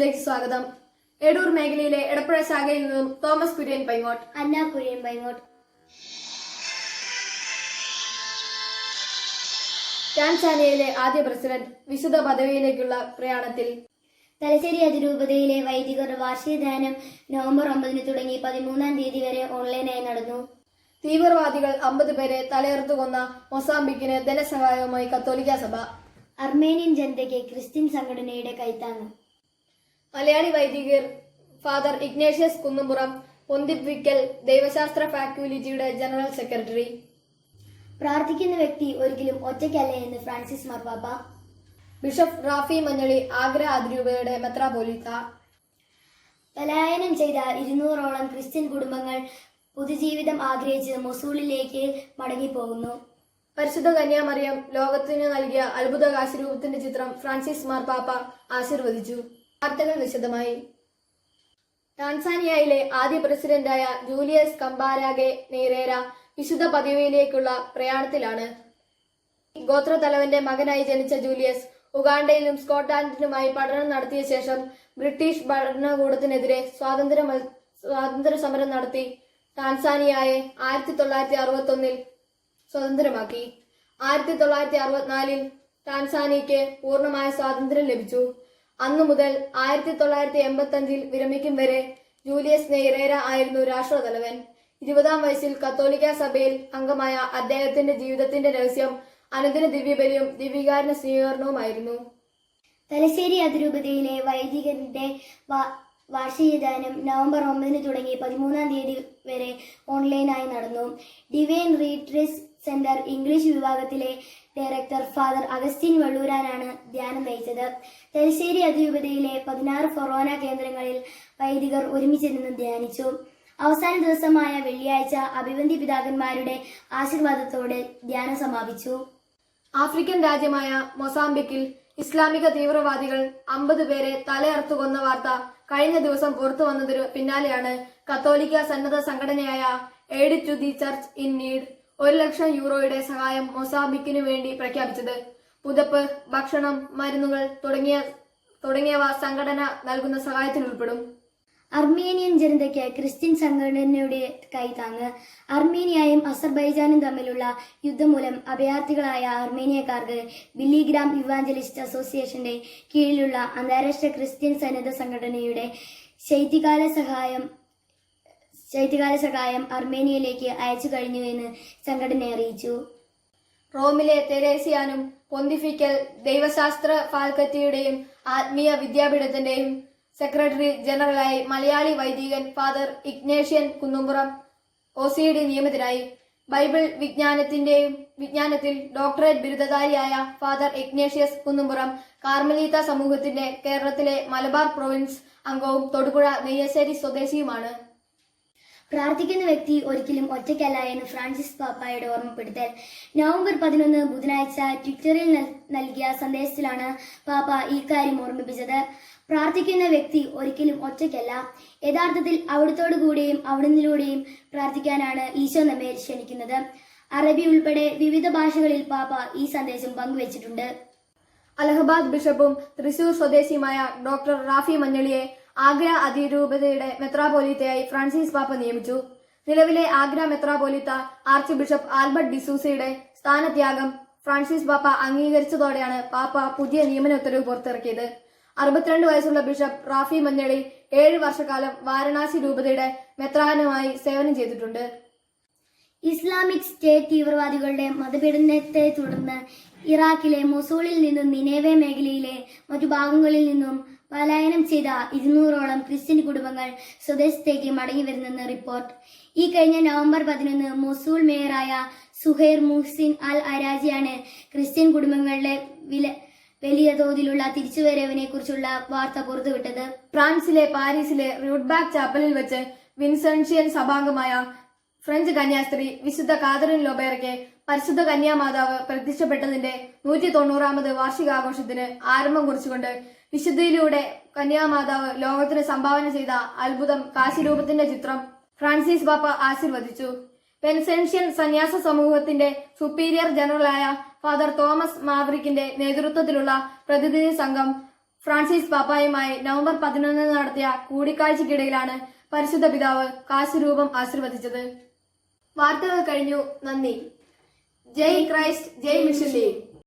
ന്യൂസിലേക്ക് സ്വാഗതം. എടൂർ മേഖലയിലെ എടപ്പുഴ ശാഖയിൽ നിന്നും തോമസ് കുര്യൻ പൈങ്ങോട്ട്. അന്ന കുര്യൻ പൈങ്ങോട്ട്. ടാൻസാനിയയിലെ ആദ്യ പ്രസിഡന്റ് വിശുദ്ധ പദവിയിലേക്കുള്ള പ്രയാണത്തിൽ. തലശ്ശേരി അതിരൂപതയിലെ വൈദികരുടെ വാർഷിക വാർഷികദാനം നവംബർ ഒമ്പതിന് തുടങ്ങി പതിമൂന്നാം തീയതി വരെ ഓൺലൈനായി നടന്നു. തീവ്രവാദികൾ അമ്പത് പേരെ തലയെറുത്തു കൊന്ന മൊസാംബിക്കിന് ധനസഹായവുമായി കത്തോലിക്ക സഭ. അർമേനിയൻ ജനതയ്ക്ക് ക്രിസ്ത്യൻ സംഘടനയുടെ കൈത്താങ്ങ്. മലയാളി വൈദികർ ഫാദർ ഇഗ്നേഷ്യസ് കുന്നമ്പുറം പൊന്തിപ്പിക്കൽ ദൈവശാസ്ത്ര ഫാക്കൽറ്റിയുടെ ജനറൽ സെക്രട്ടറി. പ്രാർത്ഥിക്കുന്ന വ്യക്തി ഒരിക്കലും ഒറ്റയ്ക്കല്ല എന്ന് ഫ്രാൻസിസ് മാർപ്പാപ്പ ബിഷപ്പ് റാഫി മഞ്ഞളി ആഗ്ര അതിരൂപയുടെ മെത്രാപോലിത്ത. പലായനം ചെയ്ത ഇരുന്നൂറോളം ക്രിസ്ത്യൻ കുടുംബങ്ങൾ പുതുജീവിതം ആഗ്രഹിച്ച് മൊസൂളിലേക്ക് മടങ്ങിപ്പോകുന്നു. പരിശുദ്ധ കന്യാമറിയം ലോകത്തിന് നൽകിയ അത്ഭുത കാശിരൂപത്തിന്റെ ചിത്രം ഫ്രാൻസിസ് മാർപ്പാപ്പ ആശീർവദിച്ചു. വാർത്തകൾ വിശദമായി. ടാൻസാനിയയിലെ ആദ്യ പ്രസിഡന്റായ ജൂലിയസ് കമ്പാരാഗെ നെയ്റേര വിശുദ്ധ പദവിയിലേക്കുള്ള പ്രയാണത്തിലാണ്. ഗോത്രത്തലവന്റെ മകനായി ജനിച്ച ജൂലിയസ് ഉഗാണ്ടയിലും സ്കോട്ട്ലാൻഡിലുമായി പഠനം നടത്തിയ ശേഷം ബ്രിട്ടീഷ് ഭരണകൂടത്തിനെതിരെ സ്വാതന്ത്ര്യ സ്വാതന്ത്ര്യ സമരം നടത്തി ടാൻസാനിയയെ ആയിരത്തി തൊള്ളായിരത്തി അറുപത്തി ഒന്നിൽ സ്വതന്ത്രമാക്കി. ആയിരത്തി തൊള്ളായിരത്തി അറുപത്തിനാലിൽ ടാൻസാനിയയ്ക്ക് പൂർണമായ സ്വാതന്ത്ര്യം ലഭിച്ചു. അന്നു മുതൽ ആയിരത്തി തൊള്ളായിരത്തി എൺപത്തി അഞ്ചിൽ വിരമിക്കും വരെ ജൂലിയസ് നെയ്റേര ആയിരുന്നു രാഷ്ട്രതലവൻ ഇരുപതാം വയസ്സിൽ കത്തോലിക്ക സഭയിൽ അംഗമായ അദ്ദേഹത്തിന്റെ ജീവിതത്തിന്റെ രഹസ്യം അനുദിന ദിവ്യബലിയും ദിവ്യകാരണ സ്വീകരണവുമായിരുന്നു. തലശ്ശേരി അതിരൂപതയിലെ വൈദികന്റെ വാർഷികദാനം നവംബർ ഒമ്പതിന് തുടങ്ങി പതിമൂന്നാം തീയതി വരെ ഓൺലൈനായി നടന്നു. ഡിവൈൻ റീട്രീസ് സെന്റർ ഇംഗ്ലീഷ് വിഭാഗത്തിലെ ഡയറക്ടർ ഫാദർ അഗസ്റ്റിൻ വള്ളൂരാനാണ് ധ്യാനം നയിച്ചത് തലശ്ശേരി അതിരൂപതയിലെ പതിനാറ് ഫൊറോന കേന്ദ്രങ്ങളിൽ വൈദികർ ഒരുമിച്ചിരുന്ന് ധ്യാനിച്ചു. അവസാന ദിവസമായ വെള്ളിയാഴ്ച അഭിവന്തി പിതാക്കന്മാരുടെ ആശീർവാദത്തോടെ ധ്യാനം സമാപിച്ചു. ആഫ്രിക്കൻ രാജ്യമായ മൊസാംബിക്കിൽ ഇസ്ലാമിക തീവ്രവാദികൾ അമ്പത് പേരെ തലയർത്തു കൊന്ന വാർത്ത കഴിഞ്ഞ ദിവസം പുറത്തു വന്നതിനു പിന്നാലെയാണ് കത്തോലിക്ക സന്നദ്ധ സംഘടനയായ aid to the church in need ഒരു ലക്ഷം യൂറോയുടെ സഹായം മൊസാംബിക്കിനു വേണ്ടി പ്രഖ്യാപിച്ചത്. പുതപ്പ് ഭക്ഷണം മരുന്നുകൾ തുടങ്ങിയ തുടങ്ങിയവ സംഘടന നൽകുന്ന സഹായത്തിൽ ഉൾപ്പെടും അർമേനിയൻ ജനതയ്ക്ക് ക്രിസ്ത്യൻ സംഘടനയുടെ കൈത്താങ്ങ് അർമേനിയയും അസർബൈജാനും തമ്മിലുള്ള യുദ്ധം മൂലം അഭയാർത്ഥികളായ അർമേനിയക്കാർക്ക് ബില്ലിഗ്രാം ഇവാഞ്ചലിസ്റ്റ് അസോസിയേഷന്റെ കീഴിലുള്ള അന്താരാഷ്ട്ര ക്രിസ്ത്യൻ സന്നദ്ധ സംഘടനയുടെ ശൈത്യകാല സഹായം ശൈത്യകാല സഹായം അർമേനിയയിലേക്ക് അയച്ചു കഴിഞ്ഞു എന്ന് സംഘടന അറിയിച്ചു. റോമിലെ തെരേസിയാനും പൊന്തിഫിക്കൽ ദൈവശാസ്ത്ര ഫാൽക്കത്തിയുടെയും ആത്മീയ വിദ്യാപീഠത്തിന്റെയും സെക്രട്ടറി ജനറലായി മലയാളി വൈദികൻ father Ignatius Kunnumpuram O C D നിയമിതനായി Bible വിജ്ഞാനത്തിന്റെയും വിജ്ഞാനത്തിൽ ഡോക്ടറേറ്റ് ബിരുദധാരിയായ ഫാദർ ഇഗ്നേഷ്യസ് കുന്നുംപുറം കാർമലീത സമൂഹത്തിന്റെ കേരളത്തിലെ മലബാർ പ്രൊവിൻസ് അംഗവും തൊടുപുഴ നെയ്യശ്ശേരി സ്വദേശിയുമാണ്. പ്രാർത്ഥിക്കുന്ന വ്യക്തി ഒരിക്കലും ഒറ്റയ്ക്കല്ല എന്ന് ഫ്രാൻസിസ് പാപ്പായുടെ ഓർമ്മപ്പെടുത്തൽ. നവംബർ പതിനൊന്ന് ബുധനാഴ്ച ട്വിറ്ററിൽ നൽ- നൽകിയ സന്ദേശത്തിലാണ് പാപ്പ ഇക്കാര്യം ഓർമ്മിപ്പിച്ചത്. പ്രാർത്ഥിക്കുന്ന വ്യക്തി ഒരിക്കലും ഒറ്റയ്ക്കല്ല. യഥാർത്ഥത്തിൽ അവിടത്തോടു കൂടെയും അവിടുന്നിലൂടെയും പ്രാർത്ഥിക്കാനാണ് ഈശോ നമ്മെ ക്ഷണിക്കുന്നത്. അറബി ഉൾപ്പെടെ വിവിധ ഭാഷകളിൽ പാപ്പ ഈ സന്ദേശം പങ്കുവച്ചിട്ടുണ്ട്. അലഹബാദ് ബിഷപ്പും തൃശൂർ സ്വദേശിയുമായ ഡോക്ടർ റാഫി മഞ്ഞളിയെ ആഗ്ര അതിരൂപതയുടെ മെത്രാപോലിത്തയായി ഫ്രാൻസിസ് പാപ്പ നിയമിച്ചു. നിലവിലെ ആഗ്ര മെത്രാപോലിത്ത ആർച്ച് ബിഷപ്പ് ആൽബർട്ട് ഡിസൂസയുടെ സ്ഥാനത്യാഗം ഫ്രാൻസിസ് പാപ്പ അംഗീകരിച്ചതോടെയാണ് പാപ്പ പുതിയ നിയമന ഉത്തരവ് പുറത്തിറക്കിയത്. അറുപത്തിരണ്ട് വയസ്സുള്ള ബിഷപ്പ് റാഫി മഞ്ഞളി ഏഴ് വർഷക്കാലം വാരണാസി രൂപതയുടെ മെത്രാനുമായി സേവനം ചെയ്തിട്ടുണ്ട്. ഇസ്ലാമിക് സ്റ്റേറ്റ് തീവ്രവാദികളുടെ മതപീഡനത്തെ തുടർന്ന് ഇറാഖിലെ മൊസൂളിൽ നിന്നും നിനേവേ മേഖലയിലെ മറ്റു ഭാഗങ്ങളിൽ നിന്നും പലായനം ചെയ്ത ഇരുന്നൂറോളം ക്രിസ്ത്യൻ കുടുംബങ്ങൾ സ്വദേശത്തേക്ക് മടങ്ങി വരുന്നെന്ന് റിപ്പോർട്ട്. ഈ കഴിഞ്ഞ നവംബർ പതിനൊന്ന് മൊസൂൾ മേയറായ സുഹൈർ മുഹ്സിൻ അൽ അരാജിയാണ് ക്രിസ്ത്യൻ കുടുംബങ്ങളുടെ വില വലിയ തോതിലുള്ള തിരിച്ചുവരവിനെ കുറിച്ചുള്ള വാർത്ത പുറത്തുവിട്ടത്. ഫ്രാൻസിലെ പാരീസിലെ റൂഡ്ബാക്ക് ചാപ്പലിൽ വെച്ച് വിൻസെൻഷ്യൻ സഭാംഗമായ ഫ്രഞ്ച് കന്യാസ്ത്രീ വിശുദ്ധ കാതറിൻ ലൊബേറയ്ക്ക് പരിശുദ്ധ കന്യാമാതാവ് പ്രത്യക്ഷപ്പെട്ടതിന്റെ നൂറ്റി തൊണ്ണൂറാമത് വാർഷികാഘോഷത്തിന് ആരംഭം കുറിച്ചുകൊണ്ട് വിശുദ്ധിയിലൂടെ കന്യാമാതാവ് ലോകത്തിന് സംഭാവന ചെയ്ത അത്ഭുതം കാശിരൂപത്തിന്റെ ചിത്രം ഫ്രാൻസിസ് പാപ്പ ആശീർവദിച്ചു. പെൻസെൻഷ്യൻ സന്യാസ സമൂഹത്തിന്റെ സുപ്പീരിയർ ജനറലായ ഫാദർ തോമസ് മാവറിക്കിന്റെ നേതൃത്വത്തിലുള്ള പ്രതിനിധി സംഘം ഫ്രാൻസിസ് പാപ്പായുമായി നവംബർ പതിനൊന്നിന് നടത്തിയ കൂടിക്കാഴ്ചയ്ക്കിടയിലാണ് പരിശുദ്ധ പിതാവ് കാശുരൂപം ആശീർവദിച്ചത്. വാർത്തകൾ കഴിഞ്ഞു. നന്ദി. జై క్రైస్ట్ జై మిషన్ లీగ్